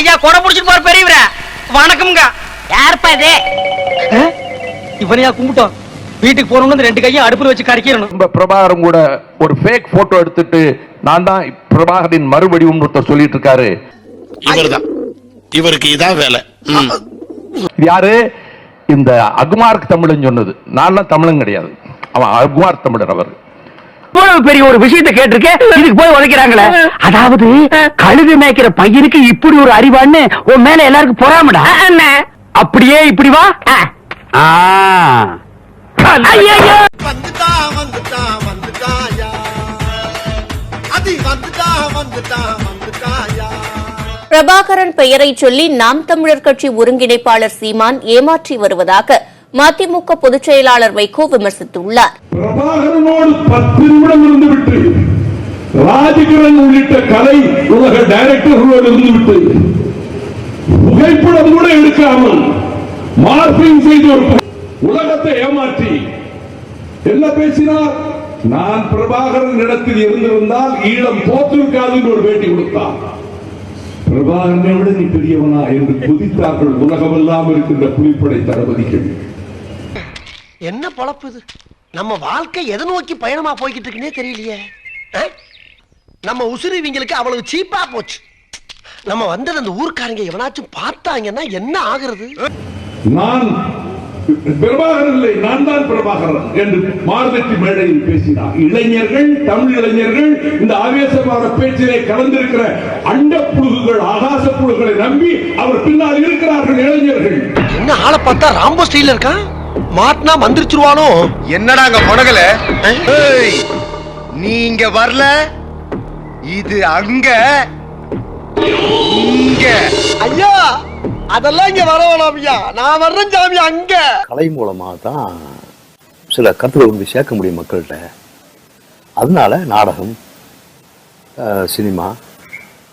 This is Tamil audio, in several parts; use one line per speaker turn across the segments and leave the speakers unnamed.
ஐயா கொடை புடிச்சிட்டு போற பெரியவரே. வணக்கம்ங்க. யாருப்பா இது?
இவனையா கும்பிட்டோம். வீட்டுக்கு போறோம்னு ரெண்டு கையும் அடுப்புல வச்சு கரைக்கிறணும்
நம்ம பிரபாகரன் கூட ஒரு ஃபேக் போட்டோ எடுத்துட்டு நான் தான் பிரபாகரின் மறுவடிவம் ஒருத்தர் சொல்லிட்டு இருக்காரு
இவர்தான். இவருக்கு இதான் வேலை.
யாரு? இந்த அகுமார்க் தமிழன் சொன்னது. நான் தமிழன் கிடையாது. அவன் அகுமார் தமிழர் அவர்.
இவ்வளவு பெரிய ஒரு விஷயத்தை கேட்டிருக்கேன் இதுக்கு போய் உதைக்கிறாங்களே. அதாவது கழுகு மேய்க்கிற பையனுக்கு இப்படி ஒரு அறிவான்னு உன் மேல எல்லாருக்கும் பொறாமடா? அப்படியே இப்படி வா.
பிரபாகரன் பெயரை சொல்லி நாம் தமிழர் கட்சி ஒருங்கிணைப்பாளர் சீமான் ஏமாற்றி வருவதாக மதிமுக பொதுச் செயலாளர் வைகோ விமர்சித்துள்ளார்.
பிரபாகரனோடு பத்து ராஜகிரண் உள்ளிட்ட கலை உலக டைரக்டர்களோடு இருந்துவிட்டு புகைப்படம் கூட எடுக்காமல் மார்பிங் செய்த ஒரு உலகத்தை ஏமாற்றி என்ன பேசினார்? நான் பிரபாகரன் இடத்தில் இருந்திருந்தால் ஈழம் தோற்றிருக்காது என்று ஒரு பேட்டி கொடுத்தார் பிரபாகரனை விட நீ பெரியவனா என்று குதித்தார்கள் உலகமெல்லாம் இருக்கின்ற புலிப்படை தளபதிகள்.
என்ன பொழப்பு இது? நம்ம வாழ்க்கை எதை நோக்கி பயணமா போய்கிட்டு இருக்குன்னே தெரியலையே? நம்ம உசுறு இவங்களுக்கு அவ்வளவு சீப்பா போச்சு. நம்ம வந்தது அந்த ஊர்க்காரங்க எவனாச்சும் பார்த்தாங்கன்னா என்ன ஆகுறது?
நான் பிரபாகரன் இல்லை நான் தான் பிரபாகரன் என்று மார்தட்டி மேடையில் பேசினார். இளைஞர்கள் தமிழ் இளைஞர்கள் இந்த ஆவேசமான பேச்சிலே கலந்திருக்கிற அண்ட புழுகுகள் ஆகாச புழுகளை நம்பி அவர் பின்னால் இருக்கிறார்கள் இளைஞர்கள்.
என்ன ஆளை பார்த்தா ராம்போ ஸ்டைல இருக்கான்? மாட்டினா மந்திரிச்சிருவானோ?
என்னடா அங்க முனகல நீங்க வரல? இது அங்க. இங்க.
ஐயா அதெல்லாம் இங்க வர வேணாம் ஐயா. நான் வர்றேன் சாமி அங்க.
கலை மூலமாக தான் சில கருத்துக்களை வந்து சேர்க்க முடியும் மக்கள்கிட்ட. அதனால நாடகம் சினிமா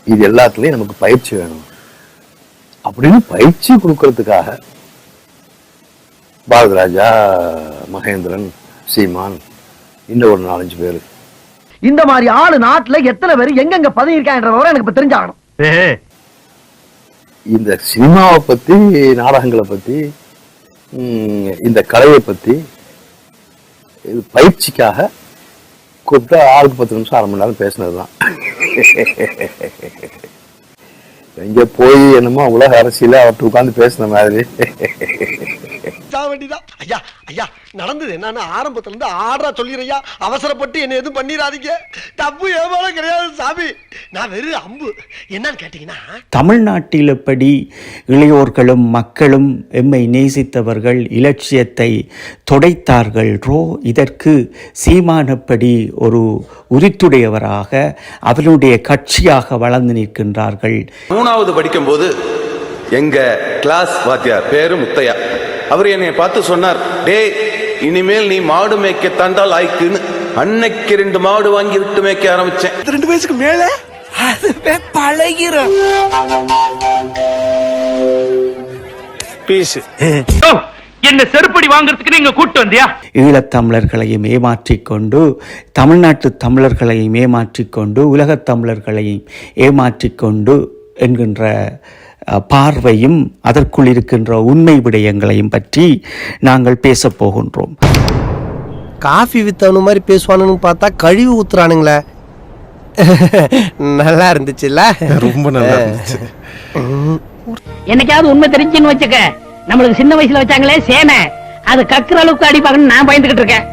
இது எல்லாத்துலேயும் நமக்கு பயிற்சி வேணும். அப்படின்னு பயிற்சி கொடுக்கறதுக்காக பாரதிராஜா மகேந்திரன் சீமான் இன்னும் ஒரு நாலஞ்சு பேர்.
இந்த மாதிரி ஆளு நாட்டுல எத்தனை பேர் எங்கெங்க பதவி இருக்கான்ற விவரம் எனக்கு இப்ப தெரிஞ்சாகணும்.
இந்த சினிமாவை பற்றி நாடகங்களை ம், இந்த கலையை பற்றி இது பயிற்சிக்காக கூப்பிட்டு ஆளுக்கு பத்து நிமிஷம் அரை மணி நேரம் பேசினது தான் எங்கே போய் என்னமோ உலக அரசியல அவர்கிட்ட உட்காந்து பேசின மாதிரி.
சாக வேண்டியதான் ஐயா ஐயா நடந்தது என்னன்னு ஆரம்பத்துல இருந்து ஆடுறா சொல்லிடுறையா? அவசரப்பட்டு என்ன எதுவும் பண்ணிடாதீங்க. தப்பு ஏமாலும் கிடையாது சாமி. நான் வெறும் அம்பு. என்னன்னு கேட்டீங்கன்னா
தமிழ்நாட்டில் எப்படி இளையோர்களும் மக்களும் எம்மை நேசித்தவர்கள் இலட்சியத்தை தொடைத்தார்கள் ரோ இதற்கு சீமானப்படி ஒரு உரித்துடையவராக அவருடைய கட்சியாக வளர்ந்து நிற்கின்றார்கள்.
மூணாவது படிக்கும்போது எங்க கிளாஸ் வாத்தியார் பேரு முத்தையா. அவர் என்னை பார்த்து சொன்னார் டேய் இனிமேல் நீ மாடு மேய்க்க தாண்டால் ஆய்க்குன்னு. அன்னைக்கு ரெண்டு மாடு வாங்கி விட்டு மேய்க்க ஆரம்பிச்சேன்.
ரெண்டு வயசுக்கு மேல? அதுவே பழகிறோம்
என்ன செருப்படி வாங்குறதுக்கு நீங்க கூட்டு வந்தியா?
ஈழத்தமிழர்களையும் ஏமாற்றிக்கொண்டு தமிழ்நாட்டு தமிழர்களையும் ஏமாற்றிக்கொண்டு உலகத் தமிழர்களையும் ஏமாற்றிக்கொண்டு என்கின்ற பார்வையும் அதற்குள் இருக்கின்ற உண்மை விடயங்களையும் பற்றி நாங்கள் பேசப் போகின்றோம்.
காஃபி வித்தவனு மாதிரி பேசுவானுன்னு பார்த்தா கழிவு ஊத்துறானுங்களே. நல்லா இருந்துச்சுல்ல?
ரொம்ப நல்லா இருந்துச்சு.
என்னைக்காவது உண்மை தெரிஞ்சுன்னு வச்சுக்க. நம்மளுக்கு சின்ன வயசுல வச்சாங்களே சேனை. அது கக்குற அளவுக்கு அடிப்பாங்கன்னு நான் பயந்துகிட்டு இருக்கேன்.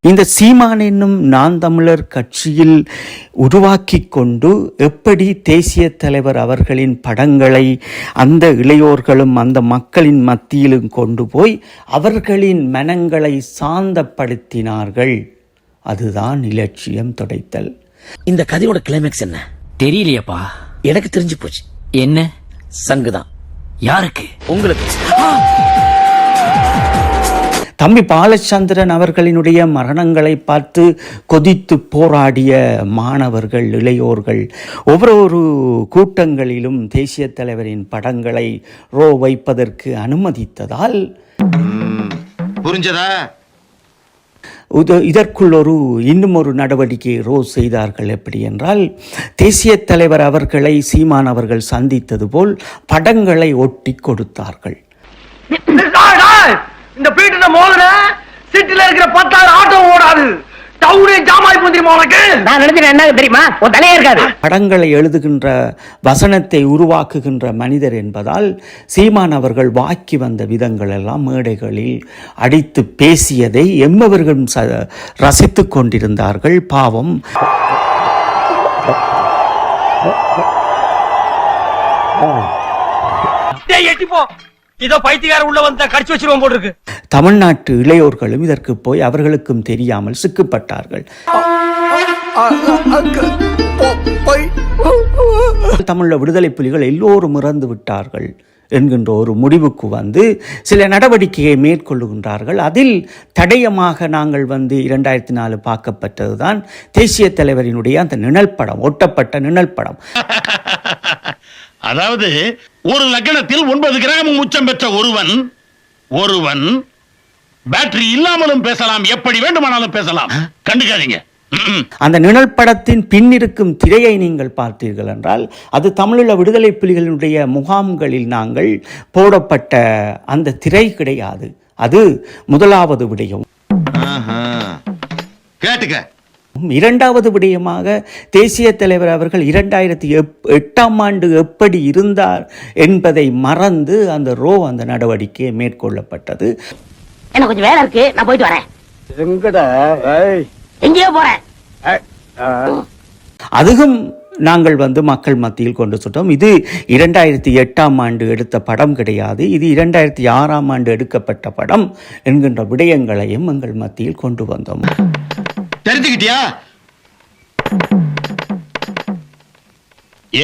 இந்த சீமான் என்னும் நான் தமிழர் கட்சியில் உருவாக்கி கொண்டு எப்படி தேசிய தலைவர் அவர்களின் படங்களை அந்த இளையோர்களும் அந்த மக்களின் மத்தியிலும் கொண்டு போய் அவர்களின் மனங்களை சாந்தப்படுத்தினார்கள். அதுதான் இலட்சியம் தொடைத்தல்.
இந்த கதையோட கிளைமேக்ஸ் என்ன? தெரியலையப்பா. எனக்கு தெரிஞ்சு போச்சு. என்ன? சங்குதான். யாருக்கு? உங்களுக்கு.
தம்பி பாலச்சந்திரன் அவர்களினுடைய மரணங்களை பார்த்து கொதித்து போராடிய மாணவர்கள் இளையோர்கள் ஒவ்வொரு கூட்டங்களிலும் தேசிய தலைவரின் படங்களை ரோ வைப்பதற்கு அனுமதித்ததால்
புரிஞ்சதா?
உத- இதற்குள் ஒரு இன்னும் ஒரு நடவடிக்கை ரோஸ் செய்தார்கள் எப்படி என்றால் தேசிய தலைவர் அவர்களை சீமான் அவர்கள் சந்தித்தது போல் படங்களை ஒட்டி கொடுத்தார்கள்.
இந்த பீட்டு மோதுன சிட்டில இருக்கிற பத்தாயிரம் ஆட்டோ ஓடாது. டவுனே ஜாமாய் புந்திரிமா உனக்கு? நான் நினைச்சேன் என்ன தெரியுமா? உன் தலையே இருக்காது.
படங்களை எழுதுகின்ற வசனத்தை உருவாக்குகின்ற மனிதர் என்பதால் சீமான் அவர்கள் வாக்கி வந்த விதங்கள் எல்லாம் மேடைகளில் அடித்து பேசியதை எம்மவர்களும் ச ரசித்துக் கொண்டிருந்தார்கள். பாவம்.
டேய் எட்டி போ. இதோ பைத்தியக்கார உள்ள வந்தா கடிச்சு வச்சிருவோம் போல இருக்கு
தமிழ்நாட்டு இளையோர்களும் இதற்கு போய் அவர்களுக்கும் தெரியாமல் சிக்கப்பட்டார்கள். தமிழ விடுதலை புலிகள் எல்லோரும் இறந்து விட்டார்கள் என்கின்ற ஒரு முடிவுக்கு வந்து சில நடவடிக்கையை மேற்கொள்ளுகின்றார்கள். அதில் தடயமாக நாங்கள் வந்து இரண்டாயிரத்தி நாலு பார்க்கப்பட்டதுதான் தேசிய தலைவரினுடைய அந்த நிழல் படம் ஒட்டப்பட்ட நிழல் படம்.
அதாவது ஒரு லக்கணத்தில் ஒன்பது கிராம் உச்சம் பெற்ற ஒருவன் ஒருவன் பேட்டரி இல்லாமலும் பேசலாம் எப்படி வேண்டுமானாலும் பேசலாம். கண்டுக்காதீங்க.
அந்த நிழல் படத்தின் பின்னிருக்கும் திரையை நீங்கள் பார்த்தீர்கள் என்றால் அது தமிழீழ விடுதலை புலிகளினுடைய முகாம்களில் நாங்கள் போடப்பட்ட அந்த திரை கிடையாது. அது முதலாவது விடயம்.
கேட்டுக்க.
இரண்டாவது விடயமாக தேசிய தலைவர் அவர்கள் இரண்டாயிரத்தி எப் எட்டாம் ஆண்டு எப்படி இருந்தார் என்பதை மறந்து அந்த ரோ அந்த நடவடிக்கை மேற்கொள்ளப்பட்டது.
எனக்கு கொஞ்சம் வேலை இருக்கு. நான் போயிட்டு வரேன்.
எங்கடா? ஏய்.
எங்கேயோ போறேன்.
அதுவும் நாங்கள் வந்து மக்கள் மத்தியில் கொண்டு சுட்டோம். இது இரண்டாயிரத்தி எட்டாம் ஆண்டு எடுத்த படம் கிடையாது. இது இரண்டாயிரத்தி ஆறாம் ஆண்டு எடுக்கப்பட்ட படம் என்கின்ற விடயங்களையும் எங்கள் மத்தியில் கொண்டு வந்தோம்.
தெரிஞ்சுக்கிட்டியா?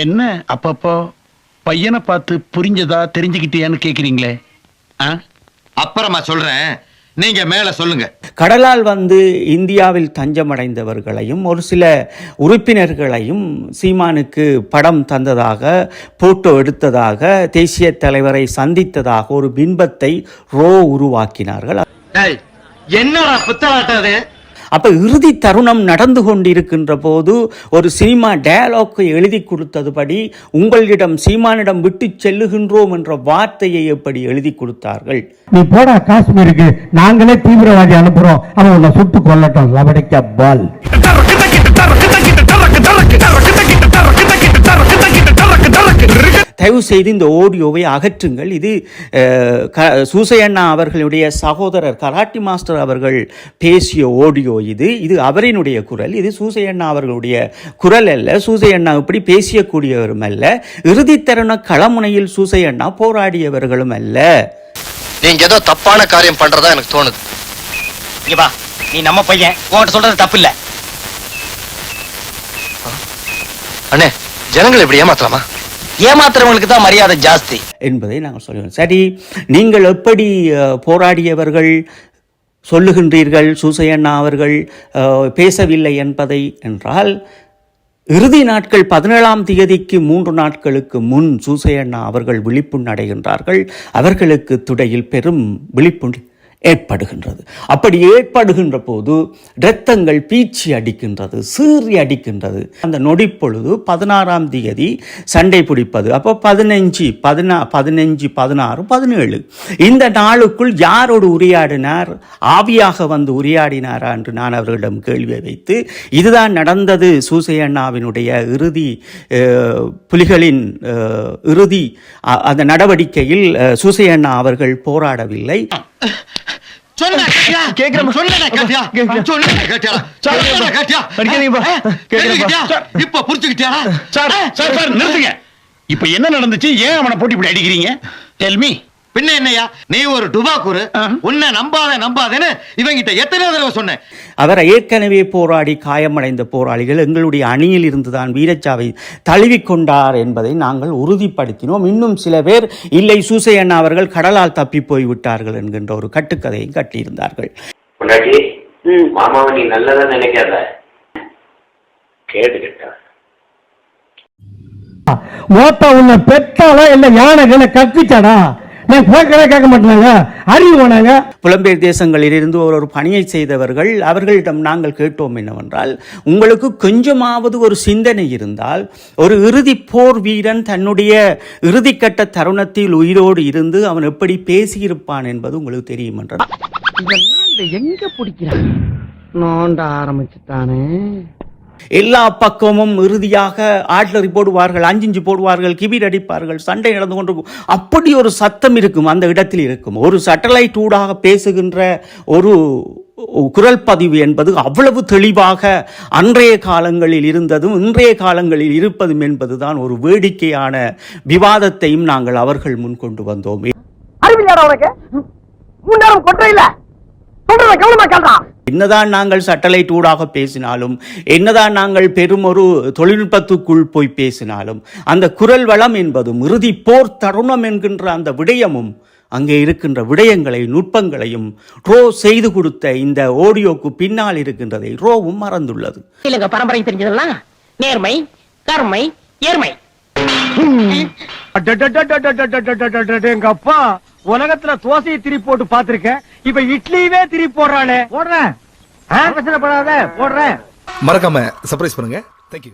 என்ன அப்பப்போ பையனை பார்த்து புரிஞ்சதா தெரிஞ்சுக்கிட்டியான்னு கேக்குறீங்களே?
அப்புறமா சொல்றேன். நீங்க மேல சொல்லுங்க.
கடலால் வந்து இந்தியாவில் தஞ்சமடைந்தவர்களையும் ஒரு சில உறுப்பினர்களையும் சீமானுக்கு படம் தந்ததாக போட்டோ எடுத்ததாக தேசிய தலைவரை சந்தித்ததாக ஒரு பின்பத்தை ரோ உருவாக்கினார்கள்.
என்னடா புத்தலாட்டம் அது?
அப்ப இறுதி தருணம் நடந்து கொண்டிருக்கின்ற போது ஒரு சினிமா டயலாக்கை எழுதி கொடுத்ததுபடி உங்களிடம் சீமானிடம் விட்டு செல்லுகின்றோம் என்ற வார்த்தையை எப்படி எழுதி கொடுத்தார்கள்?
நீ போடா காஷ்மீருக்கு. நாங்களே தீவிரவாதி அனுப்புறோம். அவன் உன்னை சுட்டு கொல்லட்டும். லபடிக்க பால்.
தயவு செய்து இந்த ஆடியோவை அகற்றுங்கள். இது க- சூசையண்ணா அவர்களுடைய சகோதரர் கராட்டி மாஸ்டர் அவர்கள் பேசிய ஆடியோ இது. இது அவரினுடைய குரல். இது சூசையண்ணா அவர்களுடைய குரல் அல்ல. சூசையண்ணா இப்படி பேசியக்கூடியவரும் அல்ல. இறுதித்தருண களமுனையில் சூசையண்ணா போராடியவர்களும் அல்ல.
நீங்க ஏதோ தப்பான காரியம் பண்றதா எனக்கு தோணுது.
இங்க வா. நீ நம்ம பையன். உன்கிட்ட சொல்றது தப்பு இல்ல
அண்ணே ஜனங்களை இப்படி ஏமாத்தலாமா?
ஏமாத்துறவங்களுக்கு தான் மரியாதை ஜாஸ்தி.
என்பதை நாங்கள் சொல்லுவோம் சரி நீங்கள் எப்படி போராடியவர்கள் சொல்லுகின்றீர்கள் சூசையண்ணா அவர்கள் பேசவில்லை என்பதை என்றால் இறுதி நாட்கள் பதினேழாம் தேதிக்கு மூன்று நாட்களுக்கு முன் சூசையண்ணா அவர்கள் விழிப்புண் அடைகின்றார்கள். அவர்களுக்கு துடையில் பெரும் விழிப்புண் ஏற்படுகின்றது. அப்படி ஏற்படுகின்ற போது இரத்தங்கள் பீச்சி அடிக்கின்றது சீறி அடிக்கின்றது. அந்த நொடிப்பொழுது பதினாறாம் தேதி சண்டை பிடிப்பது. அப்போ பதினஞ்சு பதினா பதினஞ்சு பதினாறு பதினேழு. இந்த நாளுக்குள் யாரோடு உரையாடினார்? ஆவியாக வந்து உரையாடினாரா என்று நான் அவர்களிடம் கேள்வியை வைத்து இதுதான் நடந்தது சூசையண்ணாவினுடைய இறுதி புலிகளின் இறுதி அந்த நடவடிக்கையில் சூசையண்ணா அவர்கள் போராடவில்லை.
இப்ப
என்ன நடந்துச்சு? ஏன் அவனை போட்டு இப்படி அடிக்கிறீங்க? டெல் மீ
பின்ன என்னையா? நீ ஒரு டுபாக்கூரு உன்னை நம்பாத நம்பாதேன்னு இவங்கிட்ட எத்தனை தடவை சொன்னேன்.
அவரை ஏற்கனவே போராடி காயமடைந்த போராளிகள் எங்களுடைய அணியில் இருந்துதான் வீரச்சாவை தழுவிக்கொண்டார் என்பதை நாங்கள் உறுதிப்படுத்தினோம். இன்னும் சில பேர் இல்லை சூசையண்ணா அவர்கள் கடலால் தப்பி போய் விட்டார்கள் என்கின்ற ஒரு கட்டுக்கதையும் கட்டியிருந்தார்கள்.
மாமாவை நீ நல்லதா நினைக்காத. கேட்டுக்கிட்ட.
ஓட்ட உன்னை பெத்தாலா இல்ல யானைகளை கக்கிச்சாடா நான் கேட்கறே கேட்க மாட்டாங்க அறிவு போனாங்க
புலம்பெயர் தேசங்களில் இருந்து ஒரு ஒரு பணியை செய்தவர்கள் அவர்களிடம் நாங்கள் கேட்டோம் என்னவென்றால் உங்களுக்கு கொஞ்சமாவது ஒரு சிந்தனை இருந்தால் ஒரு இறுதி போர் வீரன் தன்னுடைய இறுதிக்கட்ட தருணத்தில் உயிரோடு இருந்து அவன் எப்படி பேசியிருப்பான் என்பது உங்களுக்கு தெரியும்
இதை எங்க பிடிக்கிறான் நோண்ட ஆரம்பிச்சுட்டானே.
எல்லா பக்கமும் இறுதியாக ஆட்லரி போடுவார்கள் அஞ்சிஞ்சு போடுவார்கள் கிபீர் அடிப்பார்கள் சண்டை நடந்து கொண்டிருக்கும். அப்படி ஒரு சத்தம் இருக்கும் அந்த இடத்தில் இருக்கும். ஒரு சேட்டலைட் ஊடாக பேசுகின்ற ஒரு குரல் பதிவு என்பது அவ்வளவு தெளிவாக அன்றைய காலங்களில் இருந்ததும் இன்றைய காலங்களில் இருப்பதும் என்பதுதான் ஒரு வேடிக்கையான விவாதத்தையும் நாங்கள் அவர்கள் முன் கொண்டு வந்தோம்.
அறிவில்லாடா உனக்கு? மூணு
என்னதான் நாங்கள் சேட்டலைட் ஊடாக பேசினாலும் என்னதான் நாங்கள் பெரும் ஒரு தொழில்நுட்பத்துக்குள் போய் பேசினாலும் அந்த குரல் வளம் என்பதும் இறுதி போர் தருணம் என்கின்ற அந்த விடயமும் அங்கே இருக்கின்ற விடயங்களை நுட்பங்களையும் ரோ செய்து கொடுத்த இந்த ஆடியோக்கு பின்னால் இருக்கின்றதை ரோவும் மறந்துள்ளது.
இல்லங்க பரம்பரை தெரிஞ்சதெல்லாம் நேர்மை கருமை ஏர்மை எங்க அப்பா உலகத்துல தோசையை திரி போட்டு பாத்திருக்கேன் இப்ப இட்லியவே திரி போடுறானே. போடுறேன் அவசரப்படாத போடுறேன்.
மறக்காம சர்ப்ரைஸ் பண்ணுங்க. தேங்க்யூ